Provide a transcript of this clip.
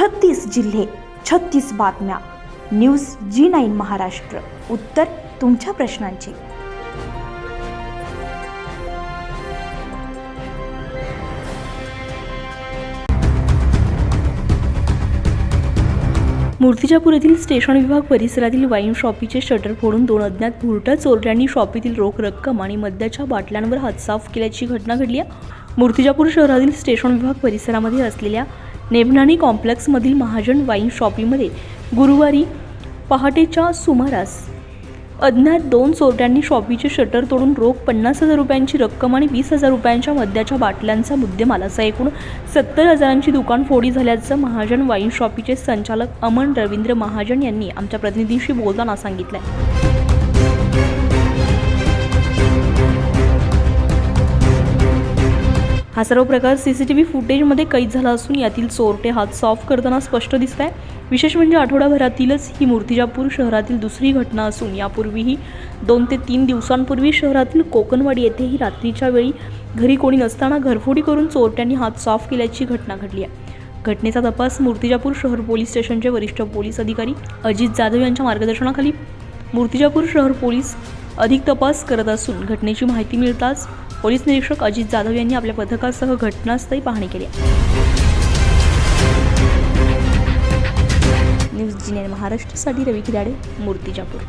छत्तीस जिल्हे छत्तीस बातम्या. News G nine Maharashtra. उत्तर तुमच्या प्रश्नांची. मूर्तिजापूर येथील स्टेशन विभाग परिसरातील वाईन शॉपीचे शटर फोडून दोन अज्ञात भुरट्या चोरट्यांनी शॉपीतील रोख रक्कम आणि मद्याच्या बाटल्यांवर हात साफ केल्याची घटना घडली आहे. मूर्तिजापूर शहरातील स्टेशन विभाग परिसरामध्ये असलेल्या नेमनानी कॉम्प्लेक्समधील महाजन वाईन शॉपीमध्ये गुरुवारी पहाटेच्या सुमारास अज्ञात दोन चोरट्यांनी शॉपीचे शटर तोडून रोख पन्नास हजार रुपयांची रक्कम आणि वीस हजार रुपयांच्या मद्याच्या बाटल्यांचा मुद्देमालाचा एकूण सत्तर हजारांची दुकान फोडी झाल्याचं महाजन वाईन शॉपीचे संचालक अमन रवींद्र महाजन यांनी आमच्या प्रतिनिधीशी बोलताना सांगितलं आहे हा सर्व प्रकार सीसीटीव्ही फुटेजमध्ये कैद झाला असून यातील चोरटे हात सॉफ करताना स्पष्ट दिसत आहे विशेष म्हणजे आठवड्याभरातीलच ही मूर्तिजापूर शहरातील दुसरी घटना असून यापूर्वीही दोन ते तीन दिवसांपूर्वी शहरातील कोकणवाडी येथेही रात्रीच्या वेळी घरी कोणी नसताना घरफोडी करून चोरट्यांनी हात साफ केल्याची घटना घडली आहे. घटनेचा तपास मूर्तिजापूर शहर पोलीस स्टेशनचे वरिष्ठ पोलीस अधिकारी अजित जाधव यांच्या मार्गदर्शनाखाली. मूर्तिजापूर शहर पोलीस अधिक तपास करत असून घटनेची माहिती मिळताच पोलीस निरीक्षक अजित जाधव यांनी आपल्या पथकासह घटनास्थळी पाहणी केली न्यूज जिने महाराष्ट्रासाठी रवी खिदाडे मूर्तिजापूर.